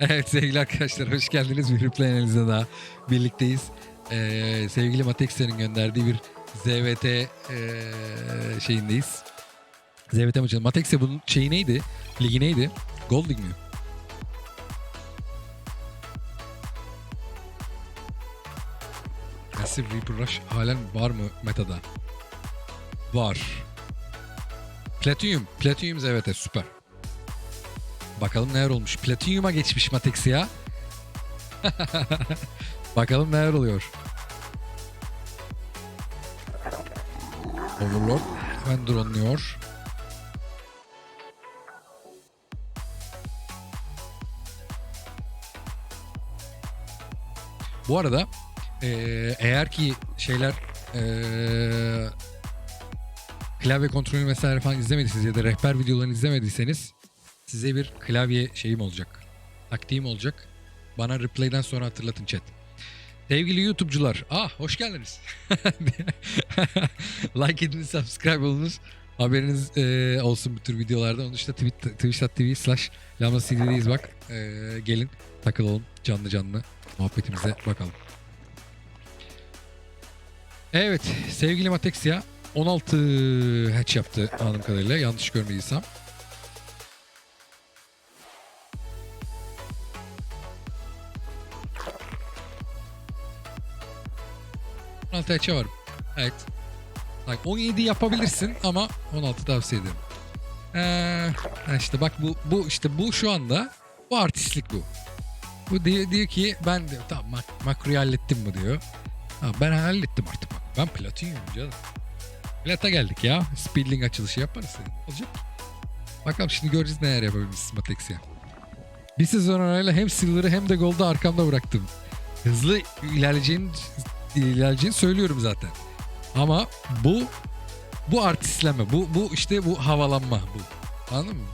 Evet sevgili arkadaşlar hoş geldiniz. Bir replay analizine daha birlikteyiz. Ee, sevgili Matex'lerin gönderdiği bir ZVT ee, şeyindeyiz. ZVT maçı. Matex'e bunun şeyi neydi? Ligi neydi? Gold League mi? Massive Reaper Rush halen var mı metada? Var. Platinum. Platinum ZVT süper. Bakalım neler olmuş. Platinum'a geçmiş Matex ya. Bakalım neler oluyor. Overlord hemen dronluyor. Bu arada eee, eğer ki şeyler eee klavye kontrolü vesaire falan izlemediyseniz ya da rehber videolarını izlemediyseniz size bir klavye şeyim olacak. Taktiğim olacak. Bana replay'den sonra hatırlatın chat. Sevgili YouTube'cular. Ah hoş geldiniz. like ediniz, subscribe olunuz. Haberiniz eee, olsun bu tür videolarda. Onun dışında Twitch- twitch.tv slash lambda cd'deyiz bak. Eee, gelin takılalım canlı canlı. Muhabbetimize bakalım. Evet sevgili Matexia 16 hatch yaptı anladığım kadarıyla yanlış görmediysem. Altı hatch'e var. Evet. Bak 17 yapabilirsin ama 16 tavsiye ederim. Ee, işte bak bu bu işte bu şu anda bu artistlik bu. Bu diyor, diyor ki ben diyor tamam mak makroyu hallettim mi diyor. Ha, ben hallettim artık bak. Ben platinyum canım. Plata geldik ya. Speedling açılışı yaparız. Olacak. Bakalım şimdi göreceğiz neler yapabilmişiz Matex'e. Bir sezon arayla hem Silver'ı hem de Gold'u arkamda bıraktım. Hızlı ilerleyeceğini, ilerleyeceğini söylüyorum zaten. Ama bu bu artistlenme. Bu, bu işte bu havalanma bu. Anladın mı?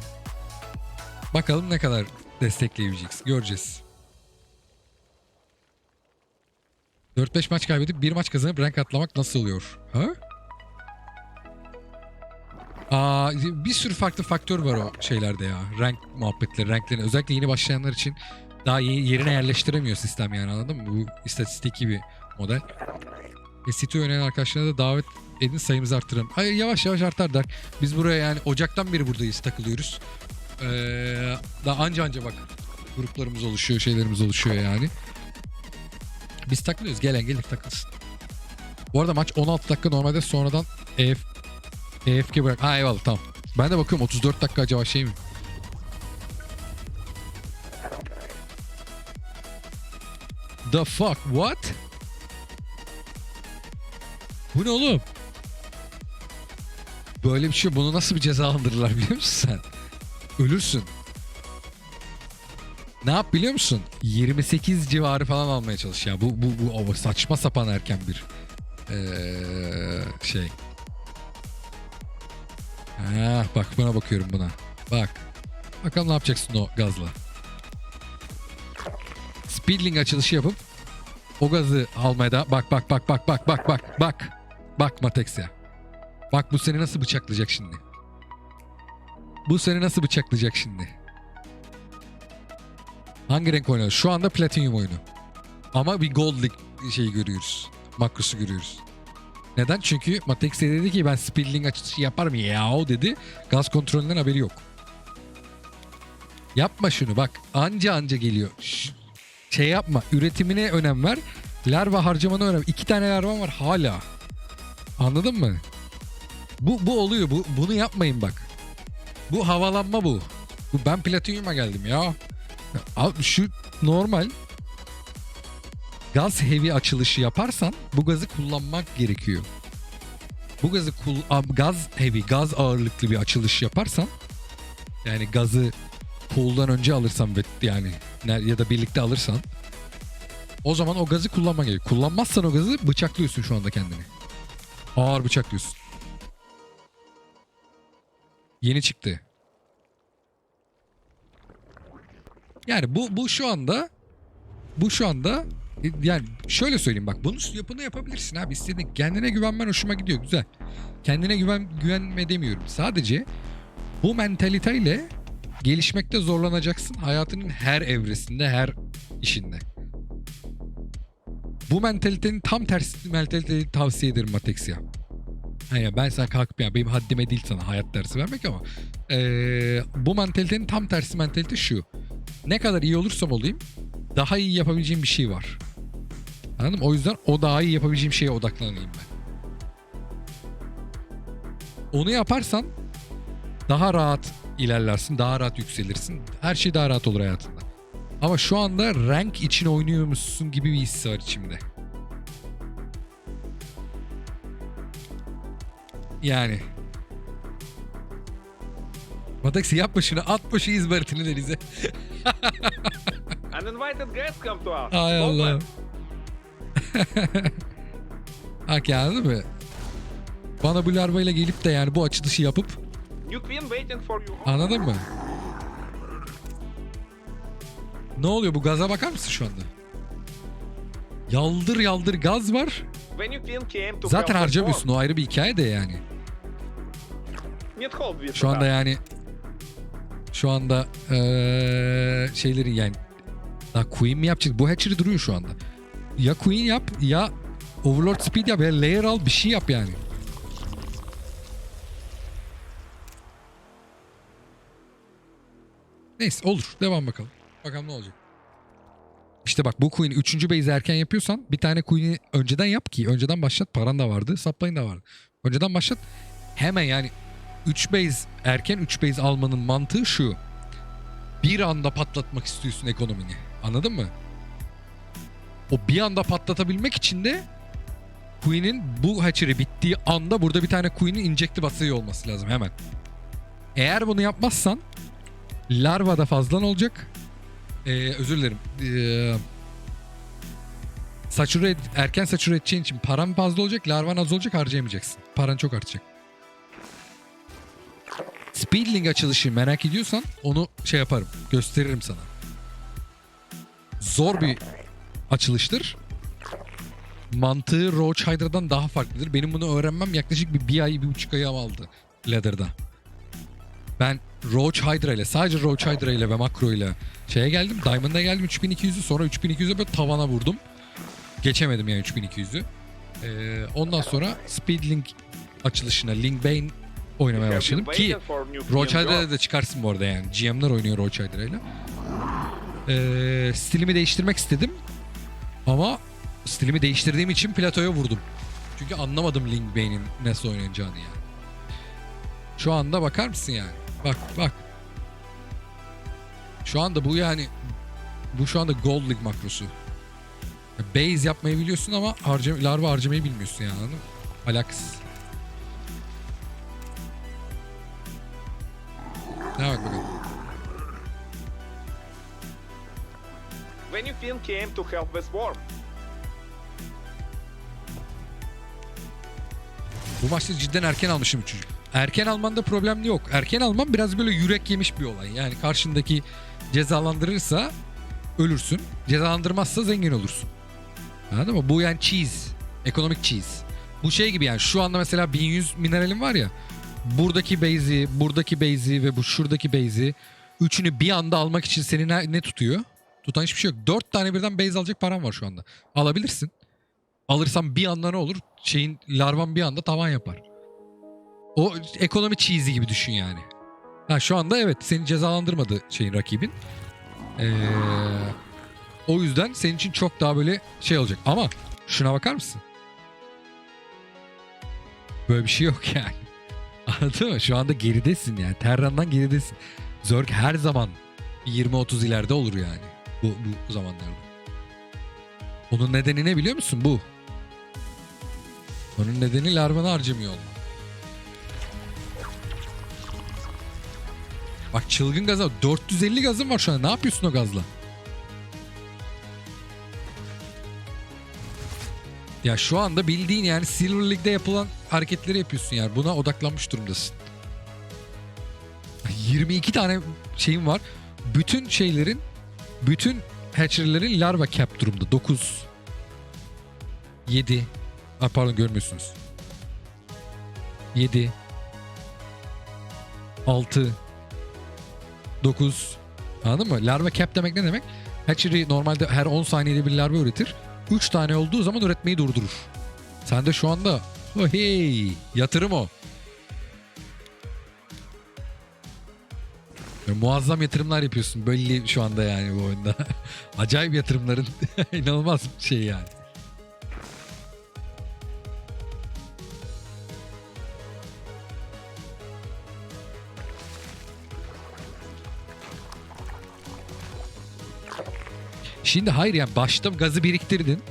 Bakalım ne kadar destekleyebileceksin. Göreceğiz. 4-5 maç kaybedip bir maç kazanıp rank atlamak nasıl oluyor? Ha? Aa, bir sürü farklı faktör var o şeylerde ya. Rank muhabbetleri, renklerin. Özellikle yeni başlayanlar için daha ye- yerine yerleştiremiyor sistem yani anladın mı? Bu istatistiki bir model. E, site oynayan arkadaşlarına da davet edin sayımızı arttıralım. Hayır yavaş yavaş artar der. Biz buraya yani Ocak'tan beri buradayız takılıyoruz. Ee, daha anca anca bak gruplarımız oluşuyor, şeylerimiz oluşuyor yani. Biz takılıyoruz. Gelen gelir takılsın. Bu arada maç 16 dakika normalde sonradan EF, EFK bırak. Ha eyvallah tamam. Ben de bakıyorum 34 dakika acaba şey mi? The fuck? What? Bu ne oğlum? Böyle bir şey bunu nasıl bir cezalandırırlar biliyor musun sen? Ölürsün. Ne yap biliyor musun? 28 civarı falan almaya çalış ya. Bu bu bu saçma sapan erken bir eee, şey. Ha, bak buna bakıyorum buna. Bak. Bakalım ne yapacaksın o gazla. Speedling açılışı yapıp o gazı almaya da bak bak bak bak bak bak bak bak. Bak Matex'e. Bak bu seni nasıl bıçaklayacak şimdi. Bu seni nasıl bıçaklayacak şimdi. Hangi renk oynuyoruz? Şu anda Platinum oyunu. Ama bir Gold League şeyi görüyoruz. Makrosu görüyoruz. Neden? Çünkü Matex dedi ki ben speedling açılışı yaparım ya dedi. Gaz kontrolünden haberi yok. Yapma şunu bak. Anca anca geliyor. Ş- şey yapma. Üretimine önem ver. Larva harcamana önem. İki tane larva var hala. Anladın mı? Bu, bu oluyor. Bu, bunu yapmayın bak. Bu havalanma bu. bu ben platinyuma geldim ya. Abi şu normal gaz heavy açılışı yaparsan bu gazı kullanmak gerekiyor. Bu gazı kul gaz heavy, gaz ağırlıklı bir açılış yaparsan yani gazı pool'dan önce alırsan ve yani ya da birlikte alırsan o zaman o gazı kullanman gerekiyor. Kullanmazsan o gazı bıçaklıyorsun şu anda kendini. Ağır bıçaklıyorsun. Yeni çıktı. Yani bu bu şu anda bu şu anda e, yani şöyle söyleyeyim bak bunu yapını yapabilirsin abi istediğin kendine güvenmen hoşuma gidiyor güzel. Kendine güven güvenme demiyorum. Sadece bu mentaliteyle gelişmekte zorlanacaksın hayatının her evresinde, her işinde. Bu mentalitenin tam tersi mentaliteyi tavsiye ederim Matexia. Yani ben sana kalkıp ya benim haddime değil sana hayat dersi vermek ama eee, bu mentalitenin tam tersi mentalite şu. Ne kadar iyi olursam olayım daha iyi yapabileceğim bir şey var. Anladın mı? O yüzden o daha iyi yapabileceğim şeye odaklanayım ben. Onu yaparsan daha rahat ilerlersin, daha rahat yükselirsin. Her şey daha rahat olur hayatında. Ama şu anda rank için oynuyormuşsun gibi bir his var içimde. Yani. Mataksi yapma şunu. Atma şu izmaritini denize. Uninvited guests come to us. Ay Allah. Hak anladın mı? Bana bu larvayla gelip de yani bu açılışı yapıp anladın mı? Ne oluyor bu gaza bakar mısın şu anda? Yaldır yaldır gaz var. Zaten harcamıyorsun o ayrı bir hikaye de yani. Şu anda yani şu anda eee şeylerin yani daha Queen mi yapacak? Bu hatchery duruyor şu anda. Ya Queen yap ya Overlord Speed yap ya Layer al bir şey yap yani. Neyse olur. Devam bakalım. Bakalım ne olacak. İşte bak bu Queen'i 3. base'i erken yapıyorsan bir tane Queen'i önceden yap ki önceden başlat. Paran da vardı. Supply'ın da vardı. Önceden başlat. Hemen yani 3 base erken 3 base almanın mantığı şu. Bir anda patlatmak istiyorsun ekonomini. Anladın mı? O bir anda patlatabilmek için de Queen'in bu hatchery bittiği anda burada bir tane Queen'in injective atıyor olması lazım hemen. Eğer bunu yapmazsan larva da fazlan olacak. Ee, özür dilerim. Ee, saturate, erken saturate edeceğin için paran fazla olacak, larvan az olacak harcayamayacaksın. Paran çok artacak. Speedling açılışı merak ediyorsan onu şey yaparım. Gösteririm sana. Zor bir açılıştır. Mantığı Roach Hydra'dan daha farklıdır. Benim bunu öğrenmem yaklaşık bir, bir ay, bir buçuk ayı aldı Ladder'da. Ben Roach Hydra ile sadece Roach Hydra ile ve Makro ile şeye geldim. Diamond'a geldim 3200'ü sonra 3200'e böyle tavana vurdum. Geçemedim yani 3200'ü. Ee, ondan sonra Speedlink açılışına Link Bane oynamaya başladım ki Roach. Hydra'da da çıkarsın bu arada yani. GM'ler oynuyor Roach Hydra'yla. Ee, stilimi değiştirmek istedim. Ama stilimi değiştirdiğim için platoya vurdum. Çünkü anlamadım Link Bane'in nasıl oynayacağını yani. Şu anda bakar mısın yani? Bak bak. Şu anda bu yani bu şu anda Gold League makrosu. Base yapmayı biliyorsun ama harcam larva harcamayı bilmiyorsun yani anladın mı? Alakasız. Ne bak bakalım. When your queen came to help with war. Bu maçta cidden erken almışım çocuk. Erken almanda problem yok. Erken alman biraz böyle yürek yemiş bir olay. Yani karşındaki cezalandırırsa ölürsün. Cezalandırmazsa zengin olursun. Anladın mı? Bu yani cheese. Ekonomik cheese. Bu şey gibi yani şu anda mesela 1100 mineralim var ya. Buradaki base'i, buradaki base'i ve bu şuradaki base'i üçünü bir anda almak için seni ne, ne tutuyor? Tutan hiçbir şey yok. Dört tane birden base alacak param var şu anda. Alabilirsin. Alırsam bir anda ne olur? Şeyin larvan bir anda tavan yapar. O ekonomi cheesy gibi düşün yani. Ha şu anda evet seni cezalandırmadı şeyin rakibin. Ee, o yüzden senin için çok daha böyle şey olacak. Ama şuna bakar mısın? Böyle bir şey yok yani. Anladın mı? Şu anda geridesin yani. Terran'dan geridesin. Zerg her zaman 20-30 ileride olur yani. Bu, bu zamanlarda. Onun nedeni ne biliyor musun? Bu. Onun nedeni larvanı harcamıyor olman. Bak çılgın gaza 450 gazın var şu an. Ne yapıyorsun o gazla? Ya şu anda bildiğin yani Silver League'de yapılan hareketleri yapıyorsun yani. Buna odaklanmış durumdasın. 22 tane şeyim var. Bütün şeylerin, bütün hatchery'lerin larva cap durumda. 9, 7, Aa, pardon görmüyorsunuz. 7, 6, 9. Anladın mı? Larva cap demek ne demek? Hatchery normalde her 10 saniyede bir larva üretir. 3 tane olduğu zaman üretmeyi durdurur. Sen de şu anda oh hey yatırım o. Ya muazzam yatırımlar yapıyorsun belli şu anda yani bu oyunda. Acayip yatırımların inanılmaz şey yani. Şimdi hayır yani başta gazı biriktirdin.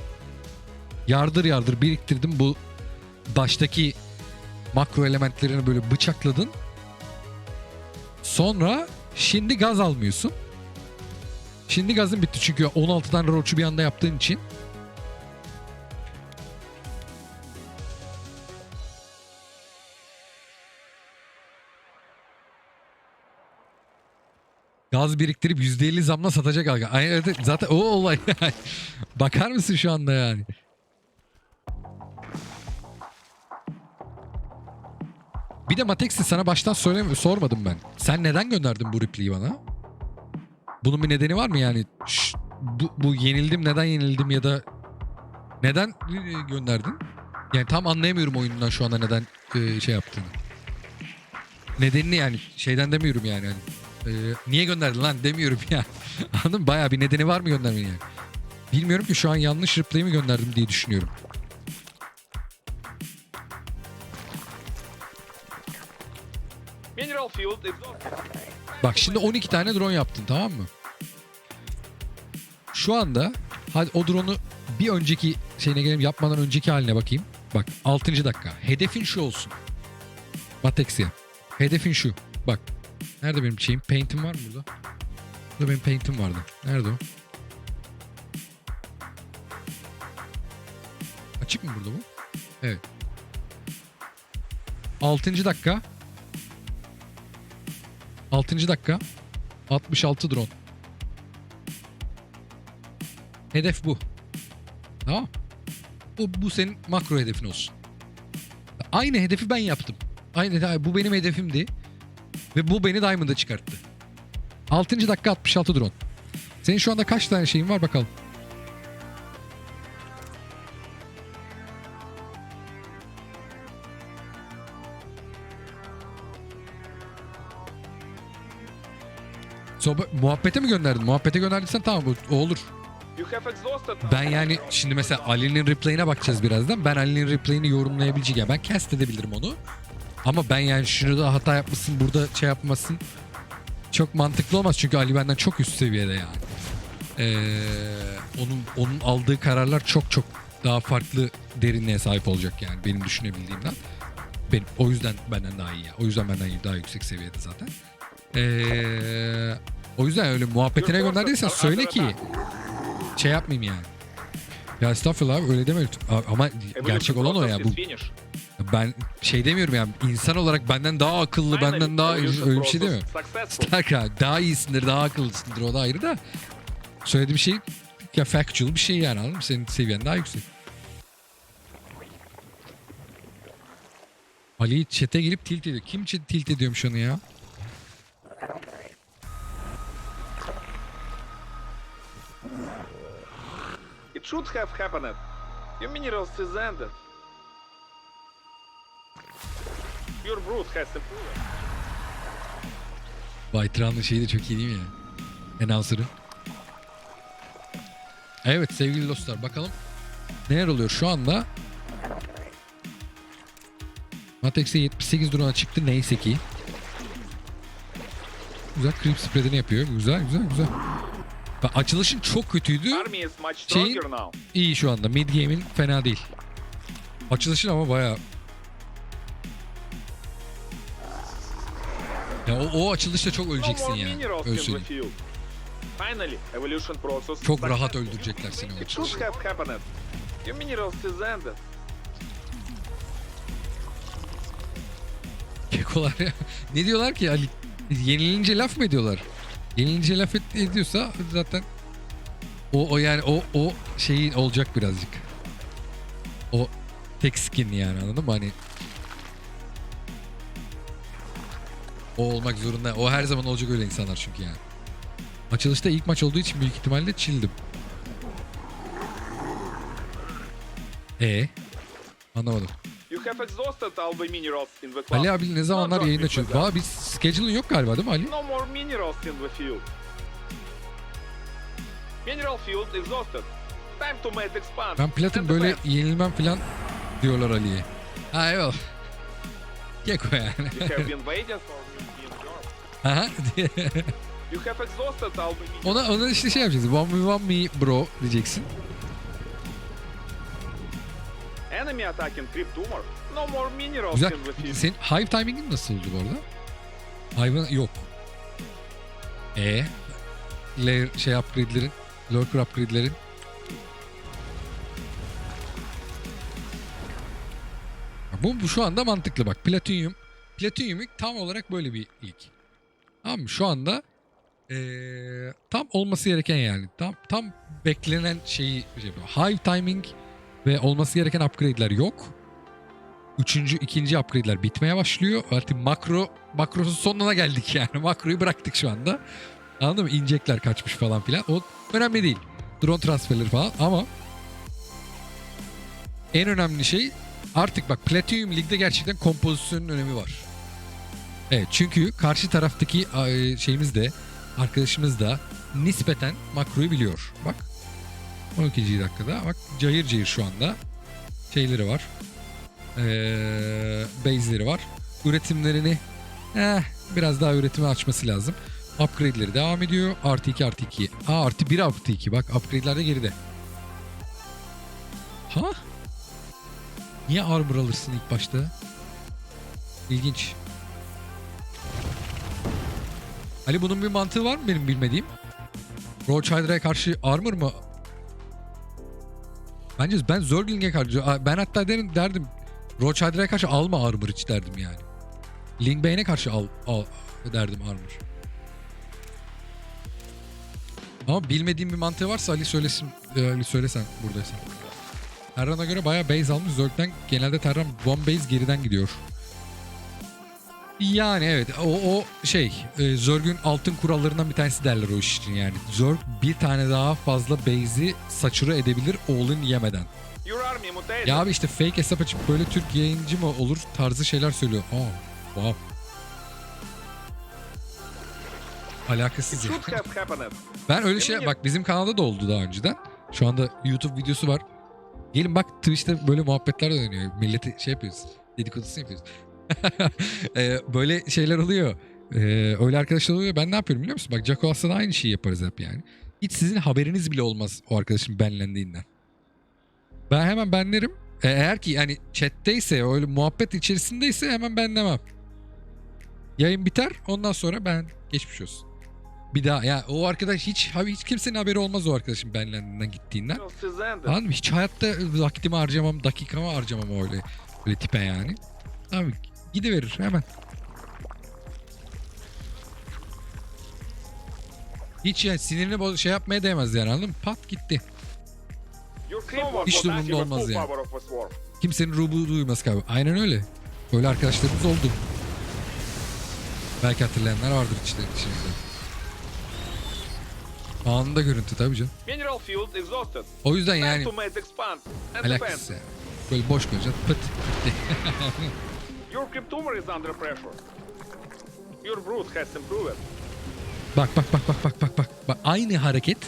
Yardır yardır biriktirdin bu baştaki makro elementlerini böyle bıçakladın. Sonra şimdi gaz almıyorsun. Şimdi gazın bitti çünkü 16 tane bir anda yaptığın için. Gaz biriktirip %50 zamla satacak aga. Ay, evet, zaten o olay. Bakar mısın şu anda yani? Bir de Matex'i sana baştan söylemiyorum, sormadım ben. Sen neden gönderdin bu repliği bana? Bunun bir nedeni var mı yani? Şş, bu, bu yenildim neden yenildim ya da neden e, gönderdin? Yani tam anlayamıyorum oyundan şu anda neden e, şey yaptığını. Nedenini yani şeyden demiyorum yani. Hani, e, niye gönderdin lan demiyorum ya. Anladın mı? Bayağı bir nedeni var mı göndermenin yani. Bilmiyorum ki şu an yanlış replay'i mi gönderdim diye düşünüyorum. Bak şimdi 12 tane drone yaptın tamam mı? Şu anda hadi o drone'u bir önceki şeyine gelelim yapmadan önceki haline bakayım. Bak 6. dakika. Hedefin şu olsun. Matexia. Hedefin şu. Bak. Nerede benim şeyim? Paint'im var mı burada? Burada benim paint'im vardı. Nerede o? Açık mı burada bu? Evet. 6. dakika. 6. dakika. 66 drone. Hedef bu. Tamam. Bu, bu senin makro hedefin olsun. Aynı hedefi ben yaptım. Aynı bu benim hedefimdi. Ve bu beni Diamond'a çıkarttı. 6. dakika 66 drone. Senin şu anda kaç tane şeyin var bakalım. Sohbet, muhabbete mi gönderdin? Muhabbete gönderdiysen tamam o olur. Ben yani şimdi mesela Ali'nin replay'ine bakacağız birazdan. Ben Ali'nin replay'ini yorumlayabileceğim. Ben cast edebilirim onu. Ama ben yani şunu da hata yapmışsın burada şey yapmasın. Çok mantıklı olmaz çünkü Ali benden çok üst seviyede yani. Ee, onun onun aldığı kararlar çok çok daha farklı derinliğe sahip olacak yani benim düşünebildiğimden. Benim o yüzden benden daha iyi ya. O yüzden benden iyi, daha yüksek seviyede zaten. Ee, o yüzden öyle muhabbetine gönderdiysen söyle ki şey yapmayayım yani. Ya estağfurullah abi öyle deme. Abi Ama gerçek olan o ya. Bu, Ben şey demiyorum yani insan olarak benden daha akıllı, benden daha öyle bir şey değil mi? process Successful. Stark abi, daha iyisindir, daha akıllısındır o da ayrı da. Söylediğim şey ya factual bir şey yani anladın mı? Senin seviyen daha yüksek. Ali chat'e gelip tilt ediyor. Kim tilt ediyormuş onu ya? It should have happened. Your minerals is ended. Your brood has improved. Baytran'ın şeyi de çok iyi değil mi ya? Announcer'ı. Evet sevgili dostlar bakalım neler oluyor şu anda. Matex'e 78 drone çıktı neyse ki. Güzel creep spreadini yapıyor. Güzel güzel güzel. Bak, açılışın çok kötüydü. Now. İyi şu anda. Mid game'in fena değil. Açılışın ama bayağı... Ya o, o açılışta çok öleceksin evolution process Çok rahat öldürecekler seni o açılışta. Kekolar ya. Ne diyorlar ki Ali? Yenilince laf mı ediyorlar? Yenilince laf et, ediyorsa zaten o, o yani o o şeyi olacak birazcık. O tek skin yani anladın mı? Hani O olmak zorunda. O her zaman olacak öyle insanlar çünkü yani. Açılışta ilk maç olduğu için büyük ihtimalle çildim. E Anlamadım. You have exhausted all the minerals in the club. Ali abi ne zamanlar don't yayın be açıyor? like that. Valla biz schedule'ın yok galiba değil mi Ali? No more minerals in the field. Mineral field exhausted. Time to mate expand. Ben Platin böyle yenilmem falan diyorlar Ali'ye. Ha yok. Keko yani. Aha. You have exhausted all minerals. ona, ona işte şey yapacaksın. One me one me bro diyeceksin. Enemy attacking creep tumor. No more minerals Güzel. in the field. Senin hive timing'in nasıl oldu bu arada? Hive'ın yok. E layer şey upgrade'lerin, lurker upgrade'lerin Bu, bu şu anda mantıklı bak. Platinum. Platinum tam olarak böyle bir lig. Tamam? Şu anda eee, tam olması gereken yani. Tam tam beklenen şeyi şey yapıyor. Hive timing ve olması gereken upgrade'ler yok. Üçüncü, ikinci upgrade'ler bitmeye başlıyor. Artık makro, makrosun sonuna geldik yani. Makroyu bıraktık şu anda. Anladın mı? İnecekler kaçmış falan filan. O önemli değil. Drone transferleri falan ama en önemli şey artık bak Platinum Lig'de gerçekten kompozisyonun önemi var. Evet çünkü karşı taraftaki e, şeyimiz de arkadaşımız da nispeten makroyu biliyor. Bak 12. dakikada bak cayır cayır şu anda şeyleri var. Ee, base'leri var. Üretimlerini eh, biraz daha üretimi açması lazım. Upgrade'leri devam ediyor. Artı 2 artı 2. Aa artı 1 artı 2 bak upgrade'ler de geride. Ha? Niye armor alırsın ilk başta? İlginç. Ali bunun bir mantığı var mı benim bilmediğim? Roach Hydra'ya karşı armor mı? Bence ben Zergling'e karşı ben hatta derim derdim Roach Hydra'ya karşı alma armor hiç derdim yani. Ling Bane'e karşı al, al derdim armor. Ama bilmediğim bir mantığı varsa Ali söylesin e, Ali söylesen buradaysan. Terran'a göre bayağı base almış. Zerg'den genelde Terran one base geriden gidiyor. Yani evet o, o şey e, Zerg'ün altın kurallarından bir tanesi derler o iş için yani. Zerg bir tane daha fazla base'i saçura edebilir all-in yemeden. Ya abi işte fake hesap açıp böyle Türk yayıncı mı olur tarzı şeyler söylüyor. Aa, wow. Alakasız ya. Ben öyle şey bak bizim kanalda da oldu daha önceden. Şu anda YouTube videosu var. Gelin bak Twitch'te böyle muhabbetler dönüyor. Milleti şey yapıyoruz. Dedikodusunu yapıyoruz. Ee, böyle şeyler oluyor. Ee, öyle arkadaşlar oluyor. Ben ne yapıyorum biliyor musun? Bak Jaco aslında aynı şeyi yaparız hep yani. Hiç sizin haberiniz bile olmaz o arkadaşın benlendiğinden. Ben hemen benlerim. E, Eğer ki yani chatteyse öyle muhabbet içerisindeyse hemen benlemem. Yayın biter ondan sonra ben geçmiş olsun. Bir daha ya o arkadaş hiç hiç kimsenin haberi olmaz o arkadaşın benlendiğinden gittiğinden. Anladın mı? Hiç hayatta vaktimi harcamam, dakikamı harcamam öyle öyle tipe yani. Abi gidiverir hemen. Hiç yani sinirini boz şey yapmaya değmez yani anladın mı? Pat gitti. Hiç active olmaz yani. Kimsenin ruhu duymaz abi. Aynen öyle. Böyle arkadaşlarımız oldu. Belki hatırlayanlar vardır içte, içinizde. Anında görüntü tabii canım. Mineral field exhausted. O yüzden yani yani. Böyle boş koyacaksın pıt gitti. Your creep tumor is under pressure. Your brood has improved. Bak bak bak bak bak bak bak. Aynı hareket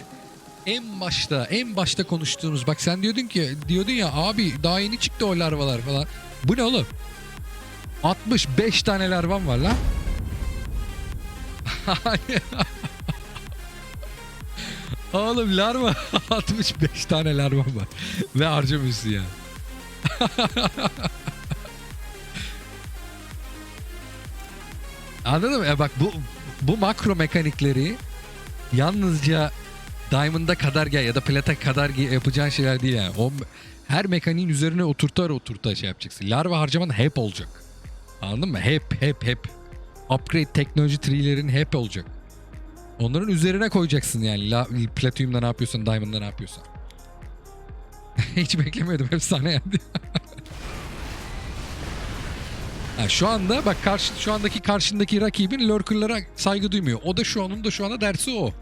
en başta en başta konuştuğumuz bak sen diyordun ki diyordun ya abi daha yeni çıktı o larvalar falan. Bu ne oğlum? 65 tane larvam var lan. oğlum larva 65 tane larvam var ve harcamıyorsun ya. Anladın mı? E bak bu bu makro mekanikleri yalnızca Diamond'a kadar gel ya da Plata kadar yapacağın şeyler değil yani. O her mekaniğin üzerine oturtar oturtar şey yapacaksın. Larva harcaman hep olacak. Anladın mı? Hep hep hep. Upgrade teknoloji tree'lerin hep olacak. Onların üzerine koyacaksın yani. La, Platinum'da ne yapıyorsan, Diamond'da ne yapıyorsan. Hiç beklemiyordum. Hep sana yendi. Ha, şu anda bak karşı şu andaki karşındaki rakibin lurker'lara saygı duymuyor. O da şu onun da şu anda dersi o.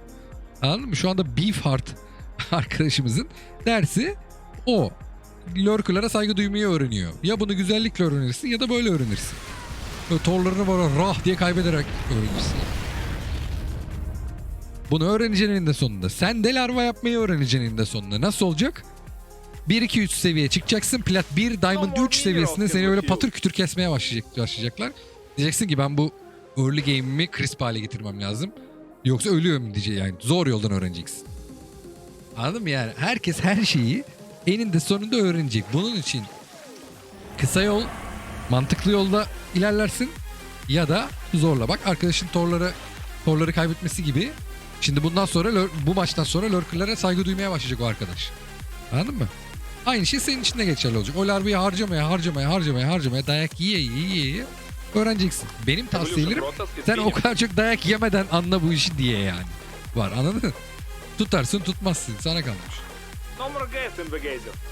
Anladın mı? Şu anda Beefheart arkadaşımızın dersi o. Lurker'lara saygı duymayı öğreniyor. Ya bunu güzellikle öğrenirsin ya da böyle öğrenirsin. Böyle torlarını böyle rah diye kaybederek öğrenirsin. Bunu öğreneceksin eninde sonunda. Sen de larva yapmayı öğreneceksin eninde sonunda. Nasıl olacak? 1-2-3 seviye çıkacaksın. Plat 1, Diamond 3 seviyesinde seni öyle patır kütür kesmeye başlayacak, başlayacaklar. Diyeceksin ki ben bu early game'imi crisp hale getirmem lazım. Yoksa ölüyorum diyecek yani. Zor yoldan öğreneceksin. Anladın mı yani? Herkes her şeyi eninde sonunda öğrenecek. Bunun için kısa yol, mantıklı yolda ilerlersin ya da zorla. Bak arkadaşın torları torları kaybetmesi gibi. Şimdi bundan sonra bu maçtan sonra lurker'lara saygı duymaya başlayacak o arkadaş. Anladın mı? Aynı şey senin için de geçerli olacak. O larvayı harcamaya, harcamaya, harcamaya, harcamaya, dayak yiye yiye yiye yiye öğreneceksin. Benim tavsiyelerim sen o kadar çok dayak yemeden anla bu işi diye yani. Var anladın mı? Tutarsın tutmazsın sana kalmış.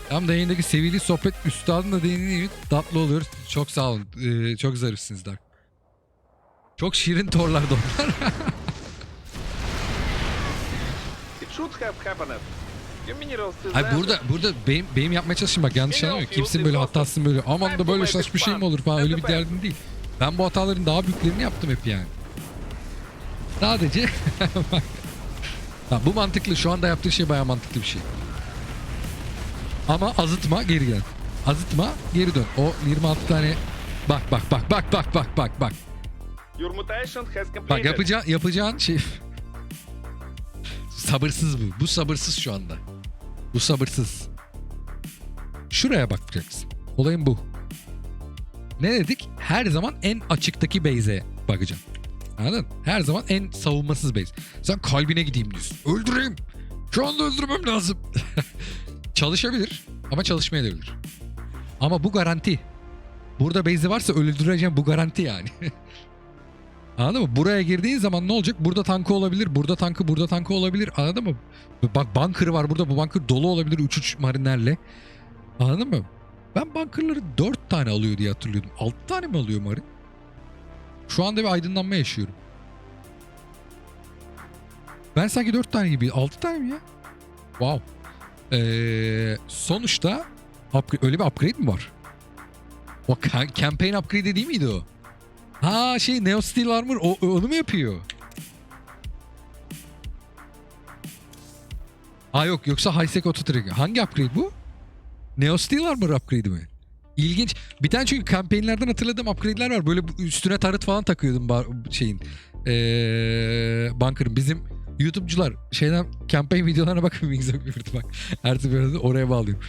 Tam da yayındaki sevgili sohbet üstadın da dediğiniz gibi tatlı oluyor. Çok sağ olun. Ee, çok zarifsiniz Dark. Çok şirin torlar da onlar. It should have happened. Hayır burada burada benim benim yapmaya çalıştım bak yanlış anlamıyor. is böyle hatasını böyle aman da böyle saçma şey mi olur falan öyle bir derdim değil. Ben bu hataların daha büyüklerini yaptım hep yani. Sadece bak. Ha, bu mantıklı. Şu anda yaptığı şey bayağı mantıklı bir şey. Ama azıtma geri gel. Azıtma geri dön. O 26 tane bak bak bak bak bak bak bak bak. Your mutation has completed. Bak yapacağın yapacağın şey sabırsız bu. Bu sabırsız şu anda. Bu sabırsız. Şuraya bakacaksın. Olayın bu. Ne dedik? Her zaman en açıktaki base'e bakacaksın. Anladın? Her zaman en savunmasız base. Sen kalbine gideyim diyorsun. Öldüreyim. Şu anda öldürmem lazım. Çalışabilir ama çalışmayabilir. Ama bu garanti. Burada base'i varsa öldüreceğim bu garanti yani. Anladın mı? Buraya girdiğin zaman ne olacak? Burada tankı olabilir, burada tankı, burada tankı olabilir. Anladın mı? Bak bunker var burada. Bu bunker dolu olabilir 3-3 marinlerle. Anladın mı? Ben bunkerları 4 tane alıyor diye hatırlıyordum. 6 tane mi alıyor marin? Şu anda bir aydınlanma yaşıyorum. Ben sanki 4 tane gibi. 6 tane mi ya? Wow. Ee, sonuçta öyle bir upgrade mi var? O ca- campaign upgrade değil miydi o? Ha şey Neo Steel Armor o, onu mu yapıyor? Ha yok yoksa Highsec Auto Tracker. Hangi upgrade bu? Neo Steel Armor upgrade'i mi? İlginç. Bir tane çünkü campaignlerden hatırladığım upgrade'ler var. Böyle üstüne tarıt falan takıyordum şeyin. Ee, bunker'ın. Bizim YouTube'cular şeyden campaign videolarına bakın Wings bak. Her seferinde oraya bağlıyorum.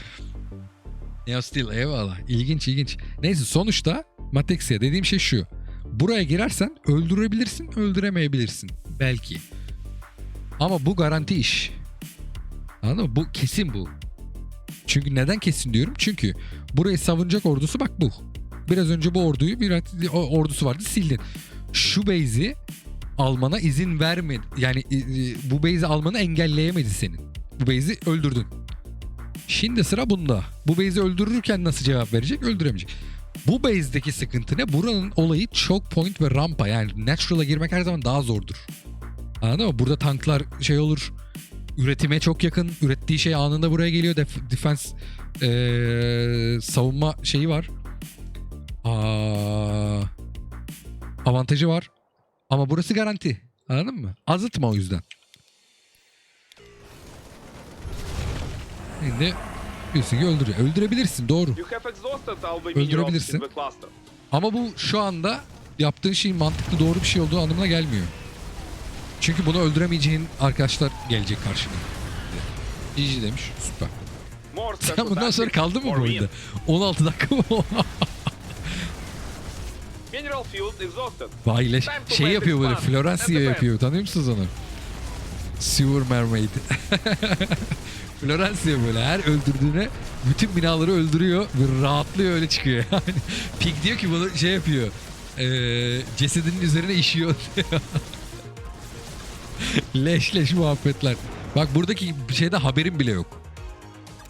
Neo Steel eyvallah. İlginç ilginç. Neyse sonuçta Matexia dediğim şey şu. Buraya girersen öldürebilirsin, öldüremeyebilirsin. Belki. Ama bu garanti iş. Anladın mı? Bu kesin bu. Çünkü neden kesin diyorum? Çünkü burayı savunacak ordusu bak bu. Biraz önce bu orduyu bir ordusu vardı sildin. Şu base'i almana izin vermedi. Yani bu base'i almanı engelleyemedi senin. Bu base'i öldürdün. Şimdi sıra bunda. Bu base'i öldürürken nasıl cevap verecek? Öldüremeyecek. Bu base'deki sıkıntı ne? Buranın olayı choke point ve rampa. Yani natural'a girmek her zaman daha zordur. Anladın mı? Burada tanklar şey olur. Üretime çok yakın. Ürettiği şey anında buraya geliyor. Def- defense eee, savunma şeyi var. Aa, avantajı var. Ama burası garanti. Anladın mı? Azıtma o yüzden. Şimdi ki öldürüyor. Öldürebilirsin doğru. Öldürebilirsin. Ama bu şu anda yaptığın şeyin mantıklı doğru bir şey olduğu anlamına gelmiyor. Çünkü bunu öldüremeyeceğin arkadaşlar gelecek karşına. GG demiş. Süper. Sen bundan sonra kaldın mı bu oyunda? 16 dakika mı? Mineral field exhausted. Vay leş. Şey yapıyor böyle the yapıyor. Tanıyor musunuz onu? Sewer Mermaid. Florencia böyle her öldürdüğüne bütün binaları öldürüyor ve rahatlıyor öyle çıkıyor yani. Pig diyor ki bunu şey yapıyor. Eee cesedinin üzerine işiyor leş leş muhabbetler. Bak buradaki şeyde haberim bile yok.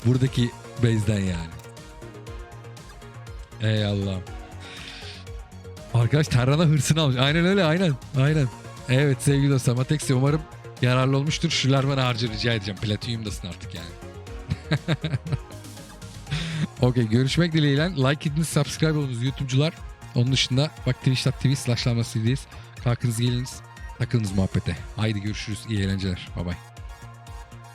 Buradaki base'den yani. Ey Allah'ım. Arkadaş Terran'a hırsını almış. Aynen öyle aynen. Aynen. Evet sevgili dostlar Matex'i umarım yararlı olmuştur. Şular bana harcı rica edeceğim. Platinyumdasın artık yani. Okey görüşmek dileğiyle. Like ediniz, subscribe olunuz YouTube'cular. Onun dışında bak twitch.tv slash Kalkınız geliniz. Takılınız muhabbete. Haydi görüşürüz. İyi eğlenceler. Bay bay.